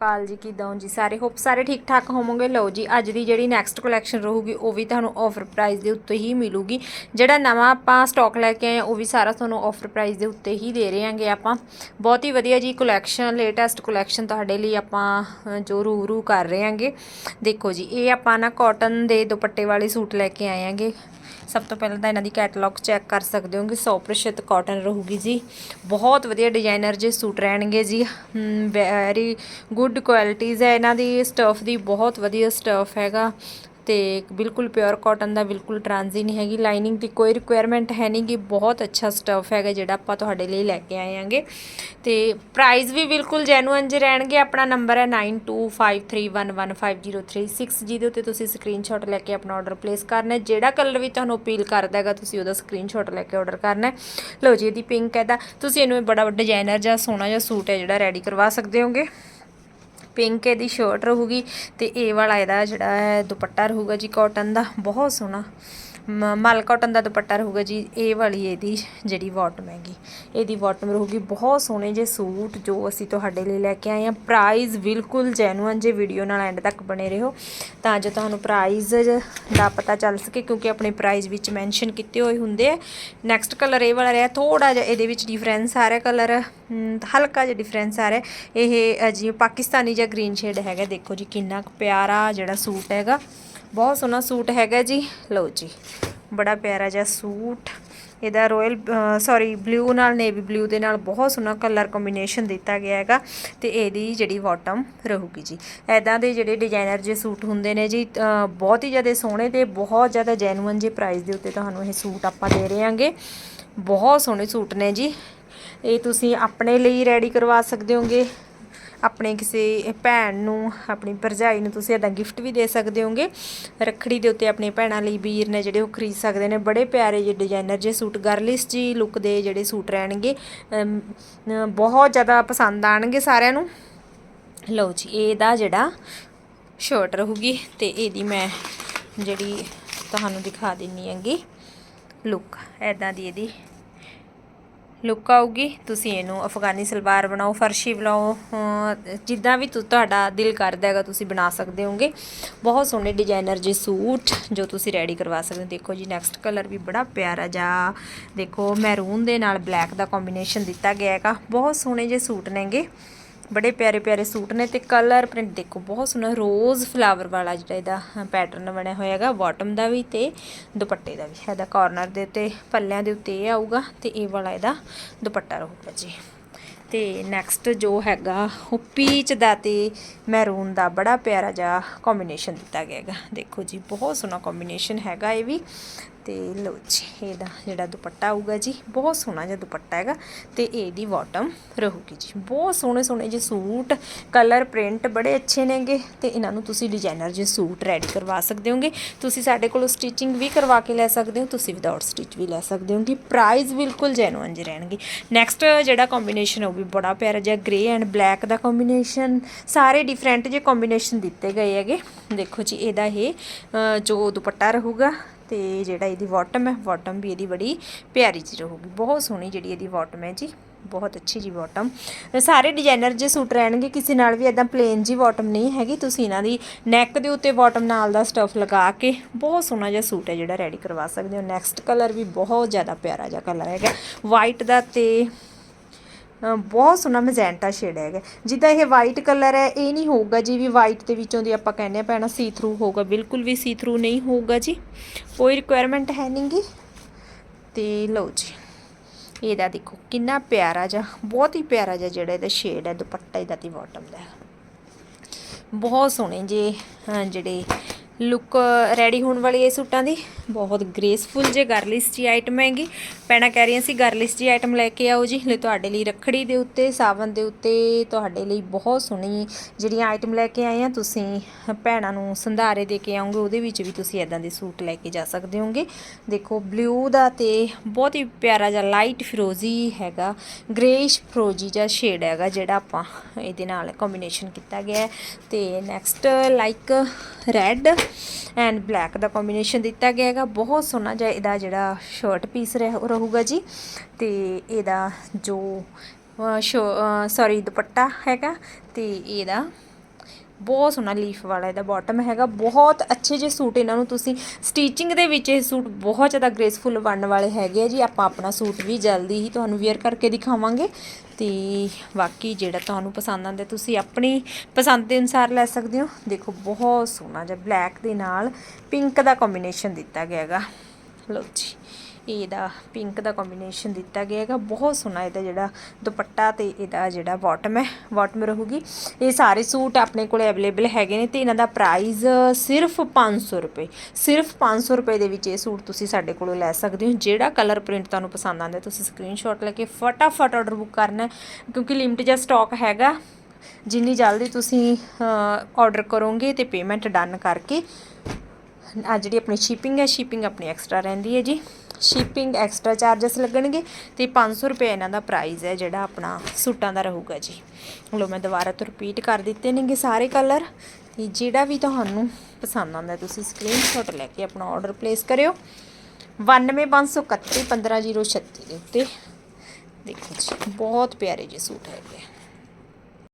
ਅਕਾਲ ਜੀ ਕਿਦਾਂ ਹੋ ਜੀ? ਸਾਰੇ ਹੋਪ ਸਾਰੇ ਠੀਕ ਠਾਕ ਹੋਵੋਗੇ? ਲਓ ਜੀ ਅੱਜ ਦੀ ਜਿਹੜੀ ਨੈਕਸਟ ਕਲੈਕਸ਼ਨ ਰਹੂਗੀ ਉਹ ਵੀ ਤੁਹਾਨੂੰ ਆਫਰ ਪ੍ਰਾਈਸ ਦੇ ਉੱਤੇ ਹੀ ਮਿਲੂਗੀ। ਜਿਹੜਾ ਨਵਾਂ ਆਪਾਂ ਸਟਾਕ ਲੈ ਕੇ ਆਏ ਹਾਂ, ਉਹ ਵੀ ਸਾਰਾ ਤੁਹਾਨੂੰ ਆਫਰ ਪ੍ਰਾਈਸ ਦੇ ਉੱਤੇ ਹੀ ਦੇ ਰਹੇ ਹਾਂਗੇ ਆਪਾਂ। ਬਹੁਤ ਹੀ ਵਧੀਆ ਜੀ ਕਲੈਕਸ਼ਨ ਲੇਟੈਸਟ ਕਲੈਕਸ਼ਨ ਤੁਹਾਡੇ ਲਈ ਆਪਾਂ ਅ, ਜੋ ਰੂ ਕਰ ਰਹੇ ਹਾਂਗੇ। ਦੇਖੋ ਜੀ ਇਹ ਆਪਾਂ ਨਾ ਕਾਟਨ ਦੇ ਦੁਪੱਟੇ ਵਾਲੇ ਸੂਟ ਲੈ ਕੇ ਆਏ ਹਾਂਗੇ। ਸਭ ਤੋਂ ਪਹਿਲਾਂ ਤਾਂ ਇਹਨਾਂ ਦੀ ਕੈਟਲੌਗ ਚੈੱਕ ਕਰ ਸਕਦੇ ਹੋ ਕਿ 100% ਕਾਟਨ ਰਹੂਗੀ ਜੀ। ਬਹੁਤ ਵਧੀਆ ਡਿਜ਼ਾਈਨਰ ਜੇ ਸੂਟ ਰਹਿਣਗੇ ਜੀ। ਵੈਰੀ ਗੁੱਡ ਗੁੱਡ ਕੁਆਲਿਟੀਜ਼ ਹੈ। ਇਹਨਾਂ ਦੀ ਸਟਫ ਦੀ ਬਹੁਤ ਵਧੀਆ ਸਟਫ ਹੈਗਾ। ਤੇ ਬਿਲਕੁਲ ਪਿਓਰ ਕਾਟਨ ਦਾ ਬਿਲਕੁਲ ਟ੍ਰਾਂਜ਼ੀ ਨਹੀਂ ਹੈਗੀ। ਲਾਈਨਿੰਗ ਦੀ ਕੋਈ ਰਿਕੁਆਇਰਮੈਂਟ ਹੈ ਨਹੀਂ ਗੀ ਬਹੁਤ ਅੱਛਾ ਸਟਫ ਹੈਗਾ ਜਿਹੜਾ ਆਪਾਂ ਤੁਹਾਡੇ ਲਈ ਲੈ ਕੇ ਆਏ ਆਂਗੇ ਤੇ ਪ੍ਰਾਈਸ ਵੀ ਬਿਲਕੁਲ ਜੈਨੂਅਨ ਜੇ ਰਹਿਣਗੇ। ਆਪਣਾ ਨੰਬਰ ਹੈ 9253115036 ਜਿਹਦੇ ਉੱਤੇ ਤੁਸੀਂ ਸਕਰੀਨਸ਼ਾਟ ਲੈ ਕੇ ਆਪਣਾ ਆਰਡਰ ਪਲੇਸ ਕਰਨਾ ਹੈ। ਜਿਹੜਾ ਕਲਰ ਵੀ ਤੁਹਾਨੂੰ ਅਪੀਲ ਕਰਦਾ ਹੈਗਾ, ਤੁਸੀਂ ਉਹਦਾ ਸਕਰੀਨਸ਼ਾਟ ਲੈ ਕੇ ਆਰਡਰ ਕਰਨਾ ਹੈ। ਲਓ ਜੀ, ਇਹਦੀ ਪਿੰਕ ਹੈ ਤਾਂ ਤੁਸੀਂ ਇਹਨੂੰ ਬੜਾ ਵੱਡਾ ਡਿਜ਼ਾਈਨਰ ਜਾਂ ਸੋਹਣਾ ਜਿਹਾ ਸੂਟ ਹੈ ਜਿਹੜਾ ਰੈਡੀ ਕਰਵਾ ਸਕਦੇ ਹੋਗੇ। ਪਿੰਕ ਇਹਦੀ ਸ਼ਰਟ ਰਹੂਗੀ ਤੇ ਇਹ ਵਾਲਾ ਇਹਦਾ ਜਿਹੜਾ ਹੈ ਦੁਪੱਟਾ ਰਹੂਗਾ ਜੀ ਕਾਟਨ ਦਾ, ਬਹੁਤ ਸੋਹਣਾ। ਮਲ ਕਾਟਨ ਦਾ ਦੁਪੱਟਾ ਰਹੂਗਾ ਜੀ, ਇਹ ਵਾਲੀ ਇਹਦੀ ਜਿਹੜੀ ਬਾਟਮ ਹੈਗੀ ਇਹਦੀ ਬਾਟਮ ਰਹੂਗੀ ਬਹੁਤ ਸੋਹਣੇ ਜੇ ਸੂਟ ਜੋ ਅਸੀਂ ਤੁਹਾਡੇ ਲਈ ਲੈ ਕੇ ਆਏ ਹਾਂ। ਪ੍ਰਾਈਸ ਬਿਲਕੁਲ ਜੈਨੂਅਨ ਜੇ ਵੀਡੀਓ ਨਾਲ ਐਂਡ ਤੱਕ ਬਣੇ ਰਹੋ, ਤਾਂ ਜੋ ਤੁਹਾਨੂੰ ਪ੍ਰਾਈਸ ਦਾ ਪਤਾ ਚੱਲ ਸਕੇ, ਕਿਉਂਕਿ ਆਪਣੇ ਪ੍ਰਾਈਸ ਵਿੱਚ ਮੈਂਸ਼ਨ ਕੀਤੇ ਹੋਏ ਹੁੰਦੇ ਆ। ਨੈਕਸਟ ਕਲਰ ਇਹ ਵਾਲਾ ਰਿਹਾ ਥੋੜਾ ਜਿਹਾ ਇਹਦੇ ਵਿੱਚ ਡਿਫਰੈਂਸ ਆ ਰਿਹਾ ਕਲਰ ਹਲਕਾ ਜਿਹਾ ਡਿਫਰੈਂਸ ਆ ਰਿਹਾ। ਇਹ ਜੀ ਪਾਕਿਸਤਾਨੀ ਜਾਂ ਗ੍ਰੀਨ ਸ਼ੇਡ ਹੈਗਾ, ਦੇਖੋ ਜੀ ਕਿੰਨਾ ਕੁ ਪਿਆਰਾ ਜਿਹੜਾ ਸੂਟ ਹੈਗਾ। ਬਹੁਤ ਸੋਹਣਾ ਸੂਟ ਹੈਗਾ ਜੀ। ਲਓ ਜੀ, ਬੜਾ ਪਿਆਰਾ ਜਿਹਾ ਸੂਟ। ਇਹਦਾ ਰਾਇਲ ਸੌਰੀ ਬਲੂ ਨਾਲ ਨੇਵੀ ਬਲੂ ਦੇ ਨਾਲ ਬਹੁਤ ਸੋਹਣਾ ਕਲਰ ਕੰਬੀਨੇਸ਼ਨ ਦਿੱਤਾ ਗਿਆ ਹੈਗਾ ਤੇ ਇਹਦੀ ਜਿਹੜੀ ਬਾਟਮ ਰਹੂਗੀ ਜੀ। ਐਦਾਂ ਦੇ ਜਿਹੜੇ ਡਿਜ਼ਾਈਨਰ ਜੇ ਸੂਟ ਹੁੰਦੇ ਨੇ ਜੀ ਬਹੁਤ ਹੀ ਜ਼ਿਆਦਾ ਸੋਹਣੇ ਤੇ ਬਹੁਤ ਜ਼ਿਆਦਾ ਜੈਨੂਇਨ ਜੇ ਪ੍ਰਾਈਸ ਦੇ ਉੱਤੇ ਤੁਹਾਨੂੰ ਇਹ ਸੂਟ ਆਪਾਂ ਦੇ ਰਹੇ ਹਾਂਗੇ। ਬਹੁਤ ਸੋਹਣੇ ਸੂਟ ਨੇ ਜੀ। ਇਹ ਤੁਸੀਂ ਆਪਣੇ ਲਈ ਰੈਡੀ ਕਰਵਾ ਸਕਦੇ ਹੋਗੇ। ਆਪਣੇ ਕਿਸੇ ਭੈਣ ਨੂੰ, ਆਪਣੀ ਭਰਜਾਈ ਨੂੰ ਤੁਸੀਂ ਇਹਦਾ ਗਿਫਟ ਵੀ ਦੇ ਸਕਦੇ ਹੋਗੇ। ਰੱਖੜੀ ਦੇ ਉੱਤੇ ਆਪਣੇ ਭੈਣਾਂ ਲਈ ਵੀਰ ਨੇ ਜਿਹੜੇ ਉਹ ਖਰੀਦ ਸਕਦੇ ਨੇ। ਬੜੇ ਪਿਆਰੇ ਜਿਹੇ ਡਿਜ਼ਾਈਨਰ ਜੇ ਸੂਟ ਗਰਲਿਸ ਜੀ ਲੁੱਕ ਦੇ ਜਿਹੜੇ ਸੂਟ ਰਹਿਣਗੇ। ਬਹੁਤ ਜ਼ਿਆਦਾ ਪਸੰਦ ਆਣਗੇ ਸਾਰਿਆਂ ਨੂੰ। ਲਓ ਜੀ, ਇਹਦਾ ਜਿਹੜਾ ਸ਼ਰਟ ਰਹੂਗੀ ਤੇ ਇਹਦੀ ਮੈਂ ਜਿਹੜੀ ਤੁਹਾਨੂੰ ਦਿਖਾ ਦਿੰਨੀ ਹੈਗੀ ਲੁੱਕ ਐਦਾਂ ਦੀ ਇਹਦੀ ਲੁੱਕ ਆਊਗੀ। ਤੁਸੀਂ ਇਹਨੂੰ ਅਫਗਾਨੀ ਸਲਵਾਰ ਬਣਾਓ, ਫਰਸ਼ੀ ਬਣਾਓ। ਜਿੱਦਾਂ ਵੀ ਤੁਹਾਡਾ ਦਿਲ ਕਰਦਾ ਹੈਗਾ, ਤੁਸੀਂ ਬਣਾ ਸਕਦੇ ਹੋਗੇ ਬਹੁਤ ਸੋਹਣੇ ਡਿਜ਼ਾਈਨਰ ਜੇ ਸੂਟ ਜੋ ਤੁਸੀਂ ਰੈਡੀ ਕਰਵਾ ਸਕਦੇ ਹੋ। ਦੇਖੋ ਜੀ ਨੈਕਸਟ ਕਲਰ ਵੀ ਬੜਾ ਪਿਆਰਾ ਜਾ ਦੇਖੋ ਮੈਰੂਨ ਦੇ ਨਾਲ ਬਲੈਕ ਦਾ ਕੰਬੀਨੇਸ਼ਨ ਦਿੱਤਾ ਗਿਆ ਹੈਗਾ। ਬਹੁਤ ਸੋਹਣੇ ਜੇ ਸੂਟ ਨੇਗੇ। ਬੜੇ ਪਿਆਰੇ ਪਿਆਰੇ ਸੂਟ ਨੇ ਤੇ ਕਲਰ ਪ੍ਰਿੰਟ ਦੇਖੋ, ਬਹੁਤ ਸੋਹਣਾ ਰੋਜ਼ ਫਲਾਵਰ ਵਾਲਾ ਜਿਹੜਾ ਇਹਦਾ ਪੈਟਰਨ ਬਣਿਆ ਹੋਇਆ ਹੈਗਾ ਬਾਟਮ ਦਾ ਵੀ ਤੇ ਦੁਪੱਟੇ ਦਾ ਵੀ। ਇਹਦਾ ਕਾਰਨਰ ਦੇ ਉੱਤੇ, ਪੱਲਿਆਂ ਦੇ ਉੱਤੇ ਇਹ ਆਊਗਾ ਤੇ ਇਹ ਵਾਲਾ ਇਹਦਾ ਦੁਪੱਟਾ ਰਹੂਗਾ ਜੀ। ਤੇ ਨੈਕਸਟ ਜੋ ਹੈਗਾ, ਉਹ ਪੀਚ ਦਾ ਤੇ ਮੈਰੂਨ ਦਾ ਬੜਾ ਪਿਆਰਾ ਜਿਹਾ ਕੰਬੀਨੇਸ਼ਨ ਦਿੱਤਾ ਗਿਆ ਹੈਗਾ। ਦੇਖੋ ਜੀ, ਬਹੁਤ ਸੋਹਣਾ ਕੰਬੀਨੇਸ਼ਨ ਹੈਗਾ ਇਹ ਵੀ। ਤੇ ਲਓ ਜੀ, ਇਹਦਾ ਜਿਹੜਾ ਦੁਪੱਟਾ ਆਊਗਾ ਜੀ, ਬਹੁਤ ਸੋਹਣਾ ਜਿਹਾ ਦੁਪੱਟਾ ਹੈਗਾ ਤੇ ਇਹਦੀ ਬਾਟਮ ਰਹੂਗੀ ਜੀ। ਬਹੁਤ ਸੋਹਣੇ ਸੋਹਣੇ ਜਿਹੇ ਸੂਟ ਕਲਰ ਪ੍ਰਿੰਟ ਬੜੇ ਅੱਛੇ ਨੇਗੇ ਤੇ ਇਹਨਾਂ ਨੂੰ ਤੁਸੀਂ ਡਿਜ਼ਾਈਨਰ ਜਿਹੇ ਸੂਟ ਰੈਡੀ ਕਰਵਾ ਸਕਦੇ ਹੋਗੇ। ਤੁਸੀਂ ਸਾਡੇ ਕੋਲੋਂ ਸਟਿਚਿੰਗ ਵੀ ਕਰਵਾ ਕੇ ਲੈ ਸਕਦੇ ਹੋ, ਤੁਸੀਂ ਵਿਦਆਊਟ ਸਟਿਚ ਵੀ ਲੈ ਸਕਦੇ ਹੋਗੇ। ਪ੍ਰਾਈਸ ਬਿਲਕੁਲ ਜੈਨੂਇਨ ਜਿਹੇ ਰਹਿਣਗੇ। ਨੈਕਸਟ ਜਿਹੜਾ ਕੰਬੀਨੇਸ਼ਨ ਉਹ ਵੀ ਬੜਾ ਪਿਆਰਾ ਜਿਹਾ ਗ੍ਰੇ ਐਂਡ ਬਲੈਕ ਦਾ ਕੰਬੀਨੇਸ਼ਨ ਸਾਰੇ ਡਿਫਰੈਂਟ ਜਿਹੇ ਕੰਬੀਨੇਸ਼ਨ ਦਿੱਤੇ ਗਏ ਹੈਗੇ। ਦੇਖੋ ਜੀ, ਇਹਦਾ ਇਹ ਜੋ ਦੁਪੱਟਾ ਰਹੂਗਾ ਤੇ ਜਿਹੜਾ ਇਹਦੀ ਬਾਟਮ ਹੈ ਬਾਟਮ ਵੀ ਇਹਦੀ ਬੜੀ ਪਿਆਰੀ ਜਿਹੀ ਰਹੂਗੀ। ਬਹੁਤ ਸੋਹਣੀ ਜਿਹੜੀ ਇਹਦੀ ਬਾਟਮ ਹੈ ਜੀ, ਬਹੁਤ ਅੱਛੀ ਜੀ ਬਾਟਮ ਸਾਰੇ ਡਿਜ਼ਾਈਨਰ ਜੇ ਸੂਟ ਰਹਿਣਗੇ, ਕਿਸੇ ਨਾਲ ਵੀ ਇਦਾਂ ਪਲੇਨ ਜੀ ਬਾਟਮ ਨਹੀਂ ਹੈਗੀ, ਤੁਸੀਂ ਇਹਨਾਂ ਦੀ ਨੈਕ ਦੇ ਉੱਤੇ ਬਾਟਮ ਨਾਲ ਦਾ ਸਟਫ ਲਗਾ ਕੇ ਬਹੁਤ ਸੋਹਣਾ ਜਿਹਾ ਸੂਟ ਹੈ ਜਿਹੜਾ ਰੈਡੀ ਕਰਵਾ ਸਕਦੇ ਹੋ। ਨੈਕਸਟ ਕਲਰ ਵੀ ਬਹੁਤ ਜ਼ਿਆਦਾ ਪਿਆਰਾ ਜਿਹਾ ਕਲਰ ਹੈਗਾ। ਵਾਈਟ ਦਾ ਤੇ ਬਹੁਤ ਸੋਹਣਾ ਮੈਜੈਂਟਾ ਸ਼ੇਡ ਹੈਗਾ ਜਿੱਦਾਂ ਇਹ ਵਾਈਟ ਕਲਰ ਹੈ, ਇਹ ਨਹੀਂ ਹੋਊਗਾ ਜੀ ਵੀ ਵਾਈਟ ਦੇ ਵਿੱਚੋਂ ਦੀ ਆਪਾਂ ਕਹਿੰਦੇ ਆ ਪੈਣਾ ਸੀ ਥਰੂ ਹੋਊਗਾ। ਬਿਲਕੁਲ ਵੀ ਸੀ ਥਰੂ ਨਹੀਂ ਹੋਊਗਾ ਜੀ। ਕੋਈ ਰਿਕੁਆਇਰਮੈਂਟ ਹੈ ਨਹੀਂਗੀ ਤੇ ਲਓ ਜੀ, ਇਹਦਾ ਦੇਖੋ ਕਿੰਨਾ ਪਿਆਰਾ ਜਿਹਾ, ਬਹੁਤ ਹੀ ਪਿਆਰਾ ਜਿਹਾ ਜਿਹੜਾ ਇਹਦਾ ਸ਼ੇਡ ਹੈ, ਦੁਪੱਟਾ ਇਹਦਾ ਤੇ ਬਾਟਮ ਦਾ। ਬਹੁਤ ਸੋਹਣੇ ਜੇ ਜਿਹੜੇ ਲੁੱਕ ਰੈਡੀ ਹੋਣ ਵਾਲੀ ਹੈ ਸੂਟਾਂ ਦੀ। ਬਹੁਤ ਗ੍ਰੇਸਫੁਲ ਜੇ ਗਰਲਿਸ ਜੀ ਆਈਟਮ ਹੈਗੀ। ਪੈਣਾ ਕਹਿ ਰਹੀਆਂ ਸੀ ਗਰਲਿਸ ਜੀ ਆਈਟਮ ਲੈ ਕੇ ਆਓ ਜੀ। ਲੈ ਤੁਹਾਡੇ ਲਈ ਰੱਖੜੀ ਦੇ ਉੱਤੇ, ਸਾਵਨ ਦੇ ਉੱਤੇ ਤੁਹਾਡੇ ਲਈ ਬਹੁਤ ਸੋਹਣੀ ਜਿਹੜੀਆਂ ਆਈਟਮ ਲੈ ਕੇ ਆਏ ਆ, ਤੁਸੀਂ ਭੈਣਾਂ ਨੂੰ ਸੰਧਾਰੇ ਦੇ ਕੇ ਆਉਂਗੇ ਉਹਦੇ ਵਿੱਚ ਵੀ ਤੁਸੀਂ ਇਦਾਂ ਦੇ ਸੂਟ ਲੈ ਕੇ ਜਾ ਸਕਦੇ ਹੋਗੇ। ਦੇਖੋ ਬਲੂ ਦਾ ਤੇ ਬਹੁਤ ਹੀ ਪਿਆਰਾ ਜਿਹਾ ਲਾਈਟ ਫਿਰੋਜ਼ੀ ਹੈਗਾ ਗ੍ਰੇਸ਼ ਫਿਰੋਜ਼ੀ ਜਿਹਾ ਸ਼ੇਡ ਹੈਗਾ, ਜਿਹੜਾ ਆਪਾਂ ਇਹਦੇ ਨਾਲ ਕੰਬੀਨੇਸ਼ਨ ਕੀਤਾ ਗਿਆ ਹੈ। ਤੇ next like red and black ਦਾ ਕੰਬੀਨੇਸ਼ਨ ਦਿੱਤਾ ਗਿਆ ਹੈਗਾ। ਬਹੁਤ ਸੋਹਣਾ ਜਿਹਾ ਇਹਦਾ ਜਿਹੜਾ ਸ਼ਰਟ ਪੀਸ ਰਹੂਗਾ ਜੀ। ਤੇ ਇਹਦਾ ਜੋ ਸੌਰੀ ਦੁਪੱਟਾ ਹੈਗਾ। ਤੇ ਇਹਦਾ ਬਹੁਤ ਸੋਹਣਾ ਲੀਫ ਵਾਲਾ ਇਹਦਾ ਬਾਟਮ ਹੈਗਾ। ਬਹੁਤ ਅੱਛੇ ਜਿਹੇ ਸੂਟ ਇਹਨਾਂ ਨੂੰ ਤੁਸੀਂ ਸਟੀਚਿੰਗ ਦੇ ਵਿੱਚ ਇਹ ਸੂਟ ਬਹੁਤ ਜ਼ਿਆਦਾ ਗ੍ਰੇਸਫੁਲ ਬਣਨ ਵਾਲੇ ਹੈਗੇ ਆ ਜੀ। ਆਪਾਂ ਆਪਣਾ ਸੂਟ ਵੀ ਜਲਦੀ ਹੀ ਤੁਹਾਨੂੰ ਵੇਅਰ ਕਰਕੇ ਦਿਖਾਵਾਂਗੇ। ਤੇ ਬਾਕੀ ਜਿਹੜਾ ਤੁਹਾਨੂੰ ਪਸੰਦ ਆਉਂਦਾ, ਤੁਸੀਂ ਆਪਣੀ ਪਸੰਦ ਦੇ ਅਨੁਸਾਰ ਲੈ ਸਕਦੇ ਹੋ। ਦੇਖੋ, ਬਹੁਤ ਸੋਹਣਾ ਜਿਹਾ ਬਲੈਕ ਦੇ ਨਾਲ ਪਿੰਕ ਦਾ ਕੰਬੀਨੇਸ਼ਨ ਦਿੱਤਾ ਗਿਆ ਹੈਗਾ। ਲਓ ਜੀ। ਇਹਦਾ ਪਿੰਕ ਦਾ ਕੰਬੀਨੇਸ਼ਨ ਦਿੱਤਾ ਗਿਆ ਹੈਗਾ। ਬਹੁਤ ਸੋਹਣਾ ਇਹਦਾ ਜਿਹੜਾ ਦੁਪੱਟਾ ਤੇ ਇਹਦਾ ਜਿਹੜਾ ਬਾਟਮ ਹੈ ਬਾਟਮ ਰਹੂਗੀ। ਇਹ ਸਾਰੇ ਸੂਟ ਆਪਣੇ ਕੋਲ ਅਵੇਲੇਬਲ ਹੈਗੇ ਨੇ ਤੇ ਇਹਨਾਂ ਦਾ ਪ੍ਰਾਈਸ ਸਿਰਫ 500 ਰੁਪਏ। ਸਿਰਫ 500 ਰੁਪਏ ਦੇ ਵਿੱਚ ਇਹ ਸੂਟ ਤੁਸੀਂ ਸਾਡੇ ਕੋਲੋਂ ਲੈ ਸਕਦੇ ਹੋ। ਜਿਹੜਾ ਕਲਰ ਪ੍ਰਿੰਟ ਤੁਹਾਨੂੰ ਪਸੰਦ ਆਉਂਦਾ ਤੁਸੀਂ ਸਕਰੀਨਸ਼ਾਟ ਲੈ ਕੇ ਫਟਾਫਟ ਆਰਡਰ ਬੁੱਕ ਕਰਨਾ ਕਿਉਂਕਿ ਲਿਮਟ ਜਿਹਾ ਸਟਾਕ ਹੈਗਾ। ਜਿੰਨੀ ਜਲਦੀ ਤੁਸੀਂ ਆਰਡਰ ਕਰੋਗੇ ਤੇ ਪੇਮੈਂਟ ਡਨ ਕਰਕੇ ਆ ਜਿਹੜੀ ਆਪਣੀ ਸ਼ਿਪਿੰਗ ਹੈ ਸ਼ਿਪਿੰਗ ਆਪਣੀ ਐਕਸਟਰਾ ਰਹਿੰਦੀ ਹੈ ਜੀ। ਸ਼ਿਪਿੰਗ ਐਕਸਟਰਾ ਚਾਰजेस ਲੱਗਣਗੇ ਤੇ 500 ਰੁਪਏ ਇਹਨਾਂ ਦਾ ਪ੍ਰਾਈਸ ਹੈ ਜਿਹੜਾ ਆਪਣਾ ਸੂਟਾਂ ਦਾ ਰਹੂਗਾ ਜੀ। ਲੋ ਮੈਂ ਦੁਬਾਰਾ ਤੋਂ ਰਿਪੀਟ ਕਰ ਦਿੱਤੇ ਨੇਗੇ ਸਾਰੇ ਕਲਰ ਤੇ ਜਿਹੜਾ ਵੀ ਤੁਹਾਨੂੰ ਪਸੰਦ ਆਉਂਦਾ ਤੁਸੀਂ ਸਕਰੀਨਸ਼ਾਟ ਲੈ ਕੇ ਆਪਣਾ ਆਰਡਰ ਪਲੇਸ ਕਰਿਓ। 92531 15036 ਦੇ ਉੱਤੇ। ਦੇਖੋ ਜੀ, ਬਹੁਤ ਪਿਆਰੇ ਜਿਹੇ ਸੂਟ ਹੈਗੇ ਆ।